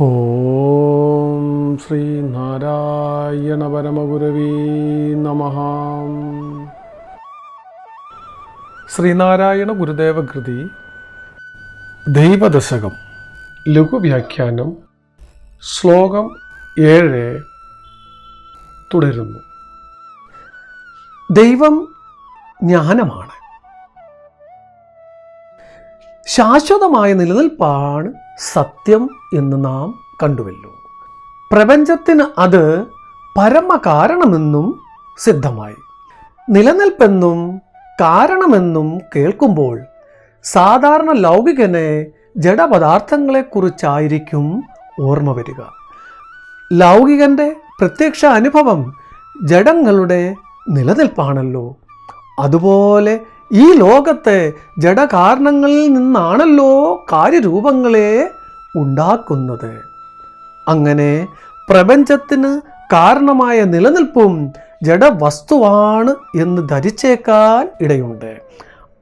ഓം ശ്രീ നാരായണ പരമഗുരവീ നമ. ശ്രീനാരായണ ഗുരുദേവ കൃതി ദൈവദശകം ലഘുവ്യാഖ്യാനം ശ്ലോകം ഏഴ് തുടരുന്നു. ദൈവം ജ്ഞാനമാണ്. ശാശ്വതമായ നിലനിൽപ്പാണ് സത്യം എന്ന് നാം കണ്ടുവല്ലോ. പ്രപഞ്ചത്തിന് അത് പരമകാരണമെന്നും സിദ്ധമായി. നിലനിൽപ്പെന്നും കാരണമെന്നും കേൾക്കുമ്പോൾ സാധാരണ ലൗകികനെ ജഡപദാർത്ഥങ്ങളെക്കുറിച്ചായിരിക്കും ഓർമ്മ വരിക. ലൗകികന്റെ പ്രത്യക്ഷ അനുഭവം ജഡങ്ങളുടെ നിലനിൽപ്പാണല്ലോ. അതുപോലെ ഈ ലോകത്തെ ജഡകാരണങ്ങളിൽ നിന്നാണല്ലോ കാര്യരൂപങ്ങളെ ഉണ്ടാക്കുന്നത്. അങ്ങനെ പ്രപഞ്ചത്തിന് കാരണമായ നിലനിൽപ്പും ജഡവസ്തുവാണ് എന്ന് ധരിച്ചേക്കാൻ ഇടയുണ്ട്.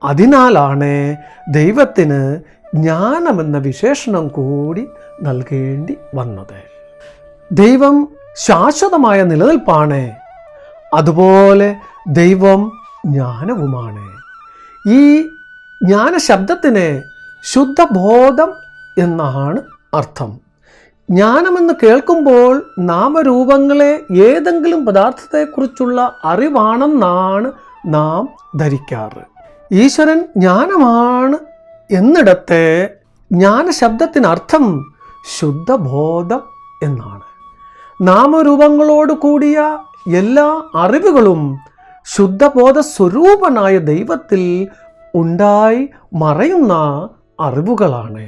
അതിനാലാണ് ദൈവത്തിന് ജ്ഞാനമെന്ന വിശേഷണം കൂടി നൽകേണ്ടി വന്നത്. ദൈവം ശാശ്വതമായ നിലനിൽപ്പാണ്. അതുപോലെ ദൈവം ജ്ഞാനവുമാണ്. ഈ ജ്ഞാനശബ്ദത്തിന് ശുദ്ധബോധം എന്നാണ് അർത്ഥം. ജ്ഞാനമെന്ന് കേൾക്കുമ്പോൾ നാമരൂപങ്ങളെ ഏതെങ്കിലും പദാർത്ഥത്തെക്കുറിച്ചുള്ള അറിവാണെന്നാണ് നാം ധരിക്കാറ്. ഈശ്വരൻ ജ്ഞാനമാണ് എന്നിടത്തെ ജ്ഞാനശബ്ദത്തിനർത്ഥം ശുദ്ധബോധം എന്നാണ്. നാമരൂപങ്ങളോട് കൂടിയ എല്ലാ അറിവുകളും ശുദ്ധബോധ സ്വരൂപനായ ദൈവത്തിൽ ഉണ്ടായി മറയുന്ന അറിവുകളാണ്.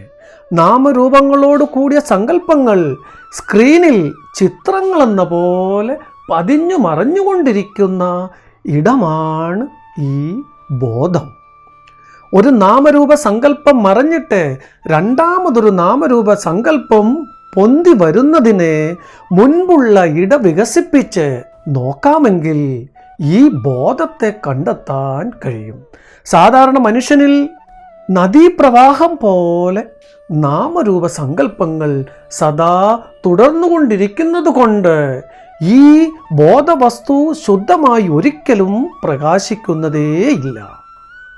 നാമരൂപങ്ങളോട് കൂടിയ സങ്കല്പങ്ങൾ സ്ക്രീനിൽ ചിത്രങ്ങൾ ചിത്രങ്ങളെന്ന പോലെ പതിഞ്ഞു മറഞ്ഞുകൊണ്ടിരിക്കുന്ന ഇടമാണ് ഈ ബോധം. ഒരു നാമരൂപ സങ്കല്പം മറഞ്ഞിട്ട് രണ്ടാമതൊരു നാമരൂപ സങ്കല്പം പൊന്തി വരുന്നതിനെ മുൻപുള്ള ഇട വികസിപ്പിച്ച് നോക്കാമെങ്കിൽ ഈ ബോധത്തെ കണ്ടെത്താൻ കഴിയും. സാധാരണ മനുഷ്യനിൽ നദീപ്രവാഹം പോലെ നാമരൂപ സങ്കല്പങ്ങൾ സദാ തുടർന്നുകൊണ്ടിരിക്കുന്നത് കൊണ്ട് ഈ ബോധവസ്തു ശുദ്ധമായി ഒരിക്കലും പ്രകാശിക്കുന്നതേയില്ല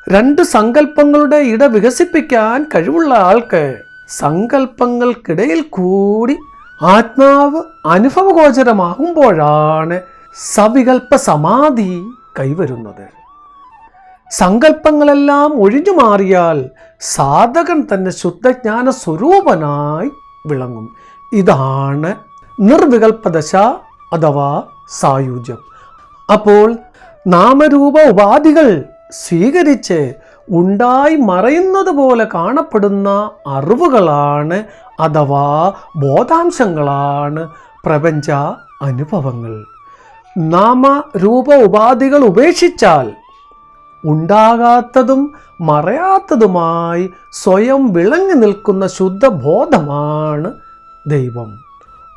രണ്ട് സങ്കല്പങ്ങളുടെ ഇട വികസിപ്പിക്കാൻ കഴിവുള്ള ആൾക്ക് സങ്കല്പങ്ങൾക്കിടയിൽ കൂടി ആത്മാവ് അനുഭവഗോചരമാകുമ്പോഴാണ് സവികൽപ്പ സമാധി കൈവരുന്നത്. സങ്കല്പങ്ങളെല്ലാം ഒഴിഞ്ഞു മാറിയാൽ സാധകൻ തന്നെ ശുദ്ധജ്ഞാന സ്വരൂപനായി വിളങ്ങും. ഇതാണ് നിർവികൽപ്പദശ അഥവാ സായുജ്യം. അപ്പോൾ നാമരൂപ ഉപാധികൾ സ്വീകരിച്ച് ഉണ്ടായി മറയുന്നത് പോലെ കാണപ്പെടുന്ന അറിവുകളാണ് അഥവാ ബോധാംശങ്ങളാണ് പ്രപഞ്ച അനുഭവങ്ങൾ. നാമരൂപ ഉപാധികൾ ഉപേക്ഷിച്ചാൽ ഉണ്ടാകാത്തതും മറയാത്തതുമായി സ്വയം വിളങ്ങി നിൽക്കുന്ന ശുദ്ധ ബോധമാണ് ദൈവം.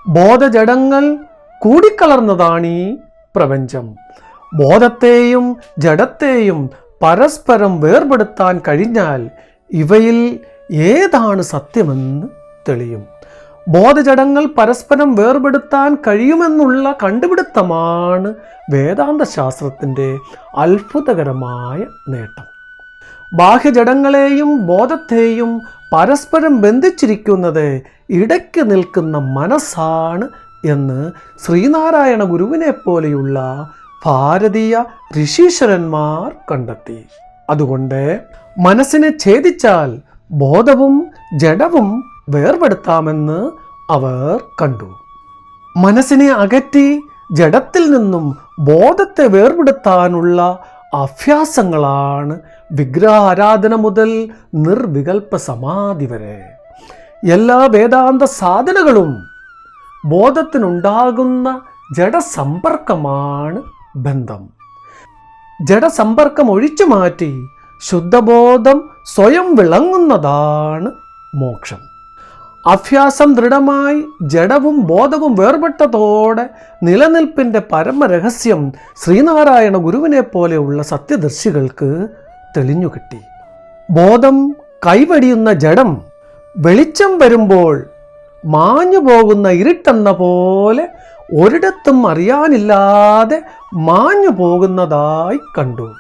ബോധജടങ്ങൾ കൂടിക്കലർന്നതാണ് ഈ പ്രപഞ്ചം. ബോധത്തെയും ജഡത്തെയും പരസ്പരം വേർപെടുത്താൻ കഴിഞ്ഞാൽ ഇവയിൽ ഏതാണ് സത്യമെന്ന് തെളിയും. ബോധജടങ്ങൾ പരസ്പരം വേർപെടുത്താൻ കഴിയുമെന്നുള്ള കണ്ടുപിടുത്തമാണ് വേദാന്ത ശാസ്ത്രത്തിന്റെ അത്ഭുതകരമായ നേട്ടം. ബാഹ്യജടങ്ങളെയും ബോധത്തെയും പരസ്പരം ബന്ധിച്ചിരിക്കുന്നത് ഇടയ്ക്ക് നിൽക്കുന്ന മനസ്സാണ് എന്ന് ശ്രീനാരായണ ഗുരുവിനെ പോലെയുള്ള ഭാരതീയ ഋഷീശ്വരന്മാർ കണ്ടെത്തി. അതുകൊണ്ട് മനസ്സിനെ ഛേദിച്ചാൽ ബോധവും ജഡവും വേർപെടുത്താമെന്ന് അവർ കണ്ടു. മനസ്സിനെ അകറ്റി ജഡത്തിൽ നിന്നും ബോധത്തെ വേർപെടുത്താനുള്ള അഭ്യാസങ്ങളാണ് വിഗ്രഹാരാധന മുതൽ നിർവികൽപ്പ സമാധി വരെ. എല്ലാ വേദാന്ത സാധനകളും ബോധത്തിനുണ്ടാകുന്ന ജഡസമ്പർക്കമാണ് ബന്ധം. ജഡസമ്പർക്കം ഒഴിച്ചു മാറ്റി ശുദ്ധബോധം സ്വയം വിളങ്ങുന്നതാണ് മോക്ഷം. അഭ്യാസം ദൃഢമായി ജഡവും ബോധവും വേർപെട്ടതോടെ നിലനിൽപ്പിന്റെ പരമരഹസ്യം ശ്രീനാരായണ ഗുരുവിനെ പോലെയുള്ള സത്യദർശികൾക്ക് തെളിഞ്ഞു കിട്ടി. ബോധം കൈവടിയുന്ന ജഡം വെളിച്ചം വരുമ്പോൾ മാഞ്ഞു പോകുന്ന ഇരുട്ടെന്ന പോലെ ഒരിടത്തും അറിയാനില്ലാതെ മാഞ്ഞു പോകുന്നതായി കണ്ടു.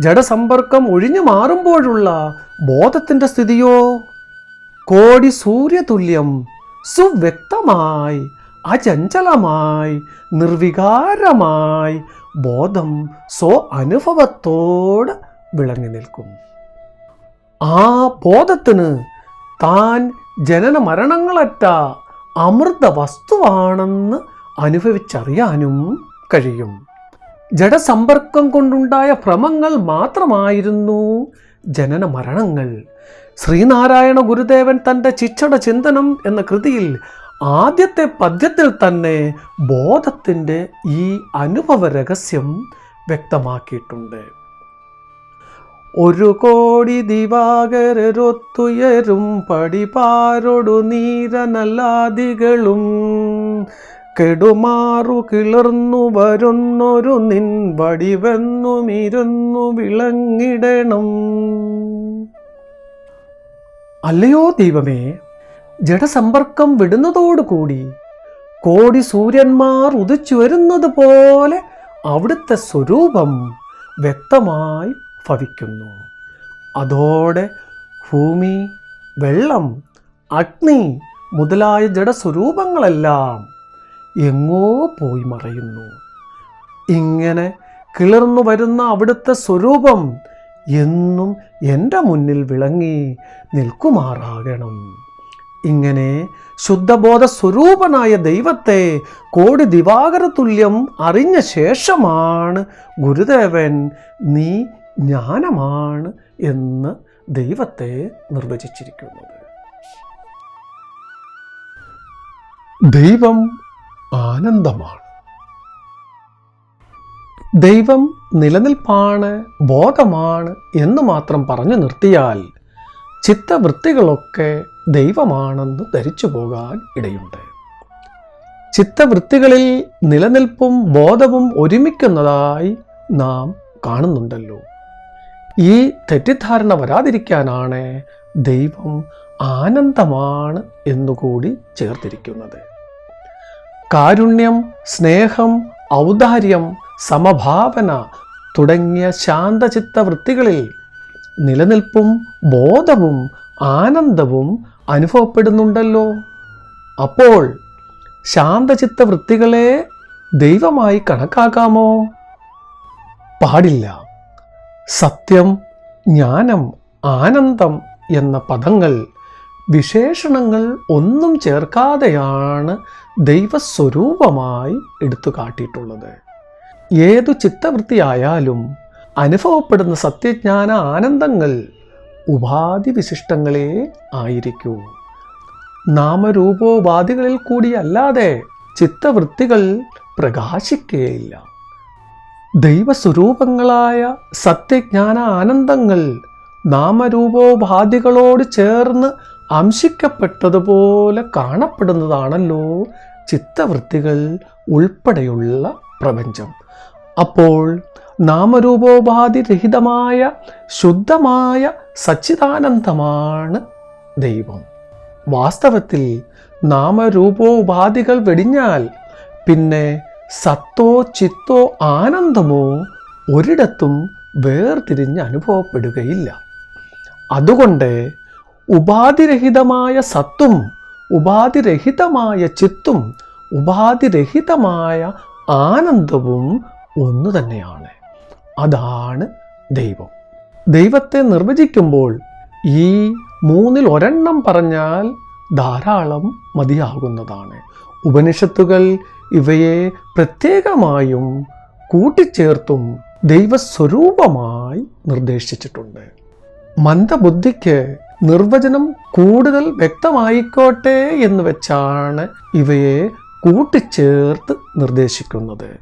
ജഡസമ്പർക്കം ഒഴിഞ്ഞു മാറുമ്പോഴുള്ള ബോധത്തിന്റെ സ്ഥിതിയോ? കോടി സൂര്യതുല്യം സുവ്യക്തമായി അചഞ്ചലമായി നിർവികാരമായി ബോധം സ്വ അനുഭവത്തോട് വിളങ്ങി നിൽക്കും. ആ ബോധത്തിന് താൻ ജനന മരണങ്ങളറ്റ അമൃത വസ്തുവാണെന്ന് അനുഭവിച്ചറിയാനും കഴിയും. ജഡസമ്പർക്കം കൊണ്ടുണ്ടായ ഭ്രമങ്ങൾ മാത്രമായിരുന്നു ജനന മരണങ്ങൾ. ശ്രീനാരായണ ഗുരുദേവൻ തന്റെ ചിച്ചട ചിന്തനം എന്ന കൃതിയിൽ ആദ്യത്തെ പദ്യത്തിൽ തന്നെ ബോധത്തിന്റെ ഈ അനുഭവ രഹസ്യം വ്യക്തമാക്കിയിട്ടുണ്ട്. ഒരു കോടി ദിവാകരൊത്തുയരും പടിപാരൊടു നീരനല്ലാദികളും കെടുമാറു കിളർന്നു വരുന്നൊരു നിൻ വടിവെന്നുമിരുന്നു വിളങ്ങിടണം. അല്ലയോ ദൈവമേ ജഡസമ്പർക്കം വിടുന്നതോടുകൂടി കോടി സൂര്യന്മാർ ഉദിച്ചു വരുന്നത് പോലെ അവിടുത്തെ സ്വരൂപം വ്യക്തമായി ഭവിക്കുന്നു. അതോടെ ഭൂമി വെള്ളം അഗ്നി മുതലായ ജഡസ്വരൂപങ്ങളെല്ലാം എങ്ങോ പോയി മറയുന്നു. ഇങ്ങനെ കിളർന്നു വരുന്ന അവിടുത്തെ സ്വരൂപം എന്നും എന്റെ മുന്നിൽ വിളങ്ങി നിൽക്കുമാറാകണം. ഇങ്ങനെ ശുദ്ധബോധ സ്വരൂപനായ ദൈവത്തെ കോടി ദിവാകര തുല്യം അറിഞ്ഞ ശേഷമാണ് ഗുരുദേവൻ നീ ജ്ഞാനമാണ് എന്ന് ദൈവത്തെ നിർവചിച്ചിരിക്കുന്നത്. ദൈവം ആനന്ദമാണ്. ദൈവം നിലനിൽപ്പാണ് ബോധമാണ് എന്ന് മാത്രം പറഞ്ഞു നിർത്തിയാൽ ചിത്തവൃത്തികളൊക്കെ ദൈവമാണെന്ന് ധരിച്ചു പോകാൻ ഇടയുണ്ട്. ചിത്തവൃത്തികളിൽ നിലനിൽപ്പും ബോധവും ഒരുമിക്കുന്നതായി നാം കാണുന്നുണ്ടല്ലോ. ഈ തെറ്റിദ്ധാരണ വരാതിരിക്കാനാണ് ദൈവം ആനന്ദമാണ് എന്നുകൂടി ചേർത്തിരിക്കുന്നത്. കാരുണ്യം സ്നേഹം ഔദാര്യം സമഭാവന തുടങ്ങിയ ശാന്തചിത്ത വൃത്തികളിൽ നിലനിൽപ്പും ബോധവും ആനന്ദവും അനുഭവപ്പെടുന്നുണ്ടല്ലോ. അപ്പോൾ ശാന്തചിത്ത വൃത്തികളെ ദൈവമായി കണക്കാക്കാമോ? പാടില്ല. സത്യം ജ്ഞാനം ആനന്ദം എന്ന പദങ്ങൾ വിശേഷണങ്ങൾ ഒന്നും ചേർക്കാതെയാണ് ദൈവസ്വരൂപമായി എടുത്തു കാട്ടിയിട്ടുള്ളത് ഏതു ചിത്തവൃത്തിയായാലും അനുഭവപ്പെടുന്ന സത്യജ്ഞാന ആനന്ദങ്ങൾ ഉപാധി വിശിഷ്ടങ്ങളെ ആയിരിക്കൂ. നാമരൂപോപാധികളിൽ കൂടിയല്ലാതെ ചിത്തവൃത്തികൾ പ്രകാശിക്കുകയില്ല. ദൈവസ്വരൂപങ്ങളായ സത്യജ്ഞാന ആനന്ദങ്ങൾ നാമരൂപോപാധികളോട് ചേർന്ന് അംശിക്കപ്പെട്ടതുപോലെ കാണപ്പെടുന്നതാണല്ലോ ചിത്തവൃത്തികൾ ഉൾപ്പെടെയുള്ള പ്രപഞ്ചം. അപ്പോൾ നാമരൂപോപാധിരഹിതമായ ശുദ്ധമായ സച്ചിദാനന്ദമാണ് ദൈവം. വാസ്തവത്തിൽ നാമരൂപോപാധികൾ വെടിഞ്ഞാൽ പിന്നെ സത്തോ ചിത്തോ ആനന്ദമോ ഒരിടത്തും വേർതിരിഞ്ഞ് അനുഭവപ്പെടുകയില്ല. അതുകൊണ്ട് ഉപാധിരഹിതമായ സത്തും ഉപാധിരഹിതമായ ചിത്തും ഉപാധിരഹിതമായ ആനന്ദവും ഒന്നു തന്നെയാണ്. അതാണ് ദൈവം. ദൈവത്തെ നിർവചിക്കുമ്പോൾ ഈ മൂന്നിൽ ഒരെണ്ണം പറഞ്ഞാൽ ധാരാളം മതിയാകുന്നതാണ്. ഉപനിഷത്തുകൾ ഇവയെ പ്രത്യേകമായും കൂട്ടിച്ചേർത്തും ദൈവസ്വരൂപമായി നിർദ്ദേശിച്ചിട്ടുണ്ട്. മന്ദബുദ്ധിക്ക് നിർവചനം കൂടുതൽ വ്യക്തമായിക്കോട്ടെ എന്ന് വെച്ചാണ് ഇവയെ കൂട്ടിച്ചേർത്ത് നിർദ്ദേശിക്കുന്നത്.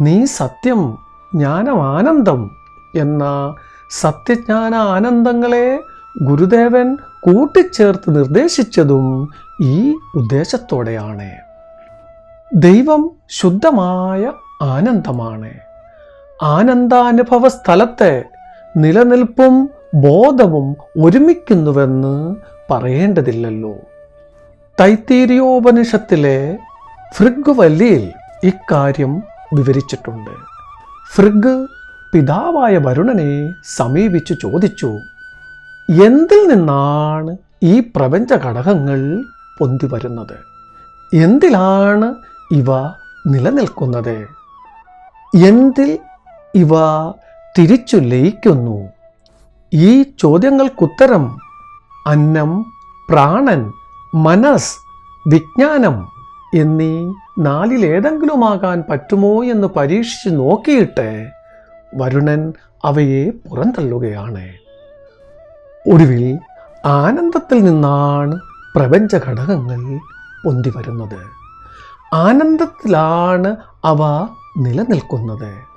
നീ സത്യം ജ്ഞാനം ആനന്ദം എന്ന സത്യജ്ഞാന ആനന്ദങ്ങളെ ഗുരുദേവൻ കൂട്ടിച്ചേർത്ത് നിർദ്ദേശിച്ചതും ഈ ഉദ്ദേശത്തോടെയാണ്. ദൈവം ശുദ്ധമായ ആനന്ദമാണ്. ആനന്ദാനുഭവ സ്ഥലത്തെ നിലനിൽപ്പും ബോധവും ഒരുമിക്കുന്നുവെന്ന് പറയേണ്ടതില്ലല്ലോ. തൈത്തീരിയോപനിഷത്തിലെ ഭൃഗുവല്ലിയിൽ ഇക്കാര്യം വിവരിച്ചിട്ടുണ്ട്. ഭൃഗ് പിതാവായ വരുണനെ സമീപിച്ചു ചോദിച്ചു എന്തിൽ നിന്നാണ് ഈ പ്രപഞ്ച ഘടകങ്ങൾ പൊന്തി വരുന്നത് എന്തിലാണ് ഇവ നിലനിൽക്കുന്നത്? എന്തിൽ ഇവ തിരിച്ചു ലയിക്കുന്നു? ഈ ചോദ്യങ്ങൾക്കുത്തരം അന്നം പ്രാണൻ മനസ് വിജ്ഞാനം എന്നീ നാലിലേതെങ്കിലുമാകാൻ പറ്റുമോ എന്ന് പരീക്ഷിച്ച് നോക്കിയിട്ട് വരുണൻ അവയെ പുറന്തള്ളുകയാണ്. ഒടുവിൽ ആനന്ദത്തിൽ നിന്നാണ് പ്രപഞ്ച ഘടകങ്ങൾ പൊന്തി വരുന്നത് ആനന്ദത്തിലാണ് അവ നിലനിൽക്കുന്നത്.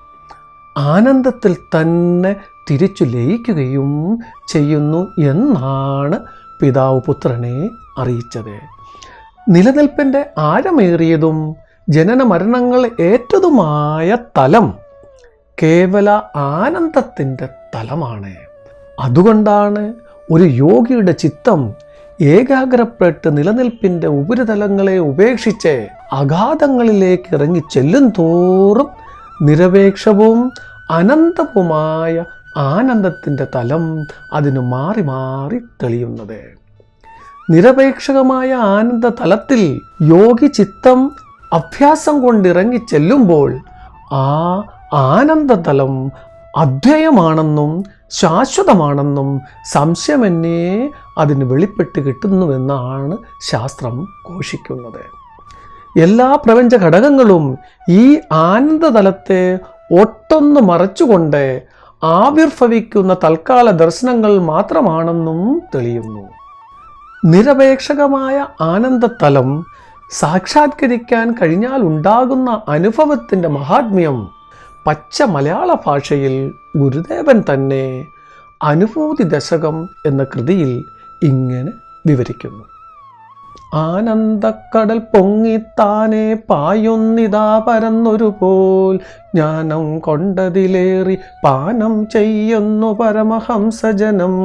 ആനന്ദത്തിൽ തന്നെ തിരിച്ചു ലയിക്കുകയും ചെയ്യുന്നു എന്നാണ് പിതാവ് പുത്രനെ അറിയിച്ചത്. നിലനിൽപ്പിന്റെ ആഴമേറിയതും ജനന മരണങ്ങൾ ഏറ്റതുമായ തലം കേവല ആനന്ദത്തിന്റെ തലമാണ്. അതുകൊണ്ടാണ് ഒരു യോഗിയുടെ ചിത്തം ഏകാഗ്രപ്പെട്ട് നിലനിൽപ്പിന്റെ ഉപരിതലങ്ങളെ ഉപേക്ഷിച്ച് അഗാധങ്ങളിലേക്ക് ഇറങ്ങി ചെല്ലും തോറും നിരപേക്ഷവും അനന്തവുമായ ആനന്ദത്തിന്റെ തലം അതിന് മാറി മാറി തെളിയുന്നത്. നിരപേക്ഷകമായ ആനന്ദ തലത്തിൽ യോഗി ചിത്തം അഭ്യാസം കൊണ്ടിറങ്ങി ചെല്ലുമ്പോൾ ആ ആനന്ദതലം അദ്വയമാണെന്നും ശാശ്വതമാണെന്നും സംശയമെന്നേ അതിന് വെളിപ്പെട്ട് കിട്ടുന്നുവെന്നാണ് ശാസ്ത്രം ഘോഷിക്കുന്നത്. എല്ലാ പ്രപഞ്ച ഘടകങ്ങളും ഈ ആനന്ദതലത്തെ ഒട്ടൊന്ന് മറച്ചുകൊണ്ട് ആവിർഭവിക്കുന്ന തൽക്കാല ദർശനങ്ങൾ മാത്രമാണെന്നും തെളിയുന്നു. നിരപേക്ഷകമായ ആനന്ദതലം സാക്ഷാത്കരിക്കാൻ കഴിഞ്ഞാൽ ഉണ്ടാകുന്ന അനുഭവത്തിന്റെ മഹാത്മ്യം പച്ച മലയാള ഭാഷയിൽ ഗുരുദേവൻ തന്നെ അനുഭൂതി ദശകം എന്ന കൃതിയിൽ ഇങ്ങനെ വിവരിക്കുന്നു. ആനന്ദക്കടൽ പൊങ്ങിത്താനെ പായൊന്നിതാ പരന്നൊരു പോൽ. ജ്ഞാനം കൊണ്ടതിലേറി പാനം ചെയ്യുന്നു പരമഹംസജനം.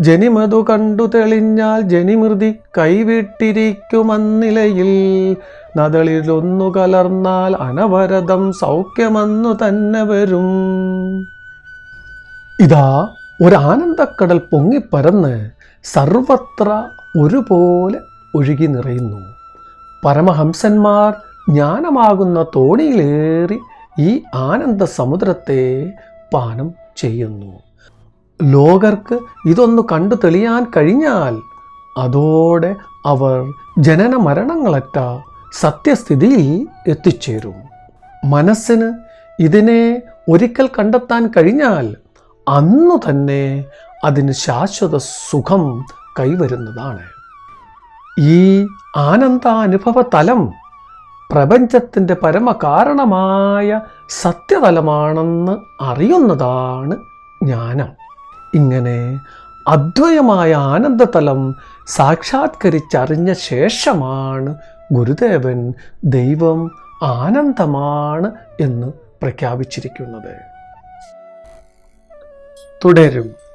ജനിമതു കണ്ടു തെളിഞ്ഞാൽ ജനിമൃതി കൈവിട്ടിരിക്കുമെന്നിലയിൽ. നദളിലൊന്നു കലർന്നാൽ അനവരതം സൗഖ്യമെന്നു തന്നെ വരും. ഇതാ ഒരാനന്ദക്കടൽ പൊങ്ങിപ്പരന്ന് സർവത്ര ഒരുപോലെ ഒഴുകി നിറയുന്നു. പരമഹംസന്മാർ ജ്ഞാനമാകുന്ന തോണിയിലേറി ഈ ആനന്ദ സമുദ്രത്തെ പാനം ചെയ്യുന്നു. ലോകർക്ക് ഇതൊന്ന് കണ്ടു തെളിയാൻ കഴിഞ്ഞാൽ അതോടെ അവർ ജനന മരണങ്ങളറ്റ സത്യസ്ഥിതിയിൽ എത്തിച്ചേരും. മനസ്സിന് ഇതിനെ ഒരിക്കൽ കണ്ടെത്താൻ കഴിഞ്ഞാൽ അന്നു തന്നെ അതിന് ശാശ്വത സുഖം കൈവരുന്നതാണ്. ഈ ആനന്ദാനുഭവ തലം പ്രപഞ്ചത്തിന്റെ പരമകാരണമായ സത്യതലമാണെന്ന് അറിയുന്നതാണ് ജ്ഞാനം. ഇങ്ങനെ അദ്വയമായ ആനന്ദതലം സാക്ഷാത്കരിച്ചറിഞ്ഞ ശേഷമാണ് ഗുരുദേവൻ ദൈവം ആനന്ദമാണ് എന്ന് പ്രഖ്യാപിച്ചിരിക്കുന്നത്. തുടരും.